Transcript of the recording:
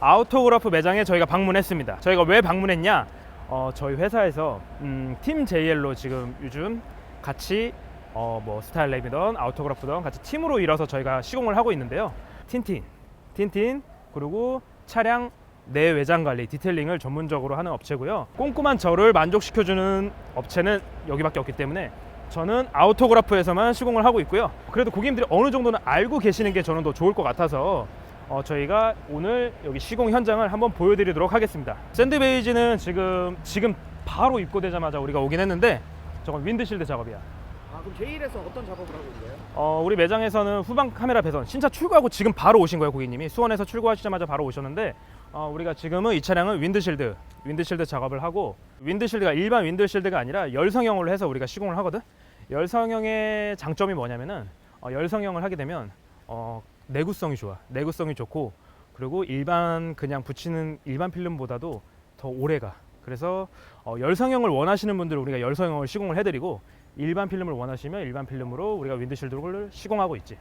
아우토그라프 매장에 저희가 방문했습니다. 저희가 왜 방문했냐? 어, 저희 회사에서 음, 팀 JL로 지금 요즘 같이 어, 뭐 스타일 랩이던 아우토그라프던 같이 팀으로 일어서 저희가 시공을 하고 있는데요. 틴틴, 틴틴 그리고 차량 내 외장 관리 디테일링을 전문적으로 하는 업체고요. 꼼꼼한 저를 만족시켜주는 업체는 여기밖에 없기 때문에 저는 아우토그라프에서만 시공을 하고 있고요. 그래도 고객님들이 어느 정도는 알고 계시는 게 저는 더 좋을 것 같아서 어, 저희가 오늘 여기 시공 현장을 한번 보여드리도록 하겠습니다. 샌드베이지는 지금 지금 바로 입고되자마자 우리가 오긴 했는데 저건 윈드실드 작업이야. 아 그럼 제일에서 어떤 작업을 하고 있는 거예요? 어, 우리 매장에서는 후방 카메라 배선 신차 출고하고 지금 바로 오신 거예요 고객님이 수원에서 출고하시자마자 바로 오셨는데 어, 우리가 지금은 이 차량은 윈드실드 윈드실드 작업을 하고 윈드실드가 일반 윈드실드가 아니라 열성형으로 해서 우리가 시공을 하거든 열성형의 장점이 뭐냐면은 어, 열성형을 하게 되면 어, 내구성이 좋아 내구성이 좋고 그리고 일반 그냥 붙이는 일반 필름보다도 더 오래가 그래서 어, 열성형을 원하시는 분들은 우리가 열성형을 시공을 해드리고 일반 필름을 원하시면 일반 필름으로 우리가 윈드실드를 시공하고 있지.